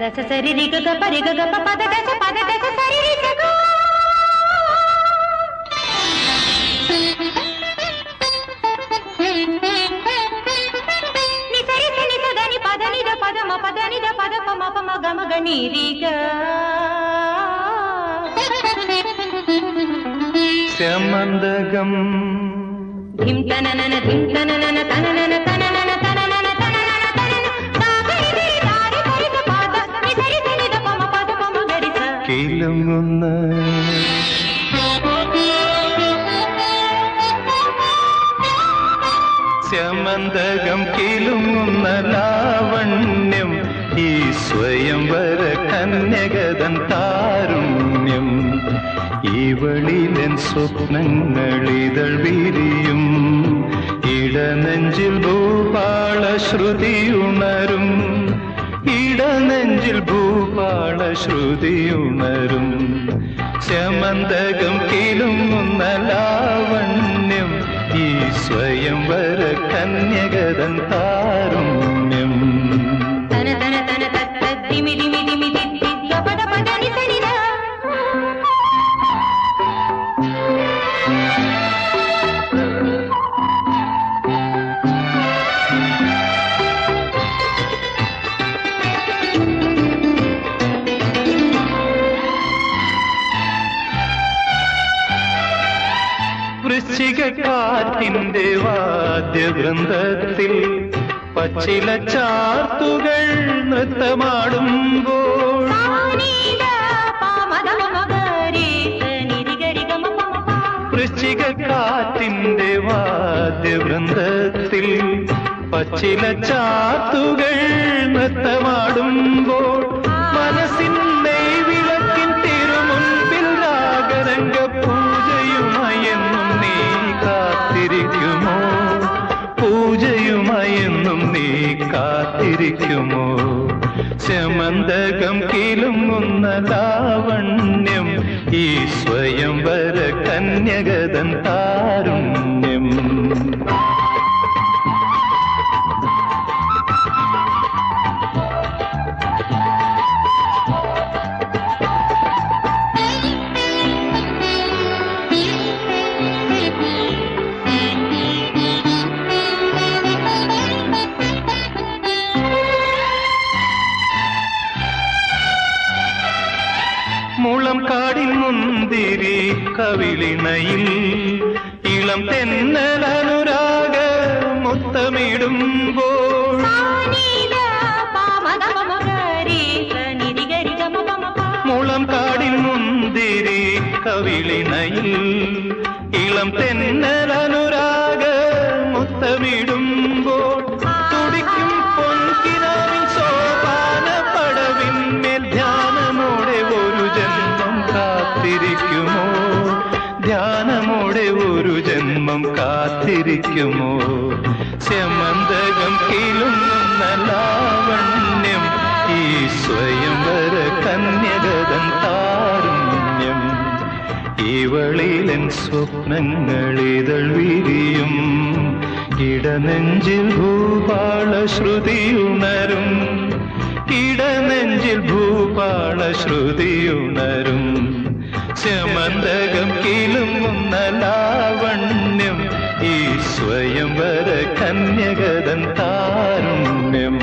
దశ సరి రిగగ పరిగగ పద దశ పద దశ సరి రిగగ ని సరి సని సదని పద నిద పద మ పద నిద పద ప మ ప మ గ మ గ. ని రిగ శమందగం ధిం తననన ధిం తననన తననన తననన స. കിലുങ്ങുന്ന ശമന്തകം കിലുങ്ങുന്ന ലാവണ്യം ഈ സ്വയംവര കന്യകതൻ താരുണ്യം ഇവളിലൻ സ്വപ്നങ്ങളിതൾ വിരിയും ഇടനെഞ്ചിൽ ഭൂപാള ശ്രുതിയുണരും നെഞ്ചിൽ ഭൂവാള ശ്രുതി ഉണരും ശമന്തകം കിലുങ്ങുന്ന ലാവണ്യം ഈ സ്വയംവര കന്യകതം താരുണ്യം. തന തന തന തത്തിമിരിമി വൃശ്ചികാറ്റിന്റെ വാദ്യവൃന്ദത്തിൽ പച്ചില ചാർത്തുകൾ നൃത്തമാടുമ്പോൾ വൃശ്ചികാറ്റിന്റെ വാദ്യവൃന്ദത്തിൽ പച്ചില ചാർത്തുകൾ നൃത്തമാടുമ്പോൾ കാത്തിരിക്കുമോ? ശമന്തകം കിലുങ്ങുന്ന ലാവണ്യം ഈ സ്വയംവര കന്യകതൻ താരുണ്യം. ഇളം മുന്തിരി കവിളിണയിൽ ഇളം തെന്നലനുരാഗ മുത്തമിടുമ്പോൾ മുളം മുന്തിരി കവിളിണയിൽ ഇളം തെന്നലനുരാഗ മുത്തമിടും ജന്മം കാത്തിരിക്കുമോ? ചെമന്തകം കിലുങ്ങുന്ന ലാവണ്യം ഈ സ്വയംവര കന്യകതൻ താരുണ്യം. ഇവളിലൻ സ്വപ്നങ്ങളിതൾ വിരിയും ഇടനെഞ്ചിൽ ഭൂപാള ശ്രുതിയുണരും ഇടനെഞ്ചിൽ ഭൂപാള ശ്രുതിയുണരും ശമന്തകം സ്വയംവര കന്യകതൻ താരുണ്യം.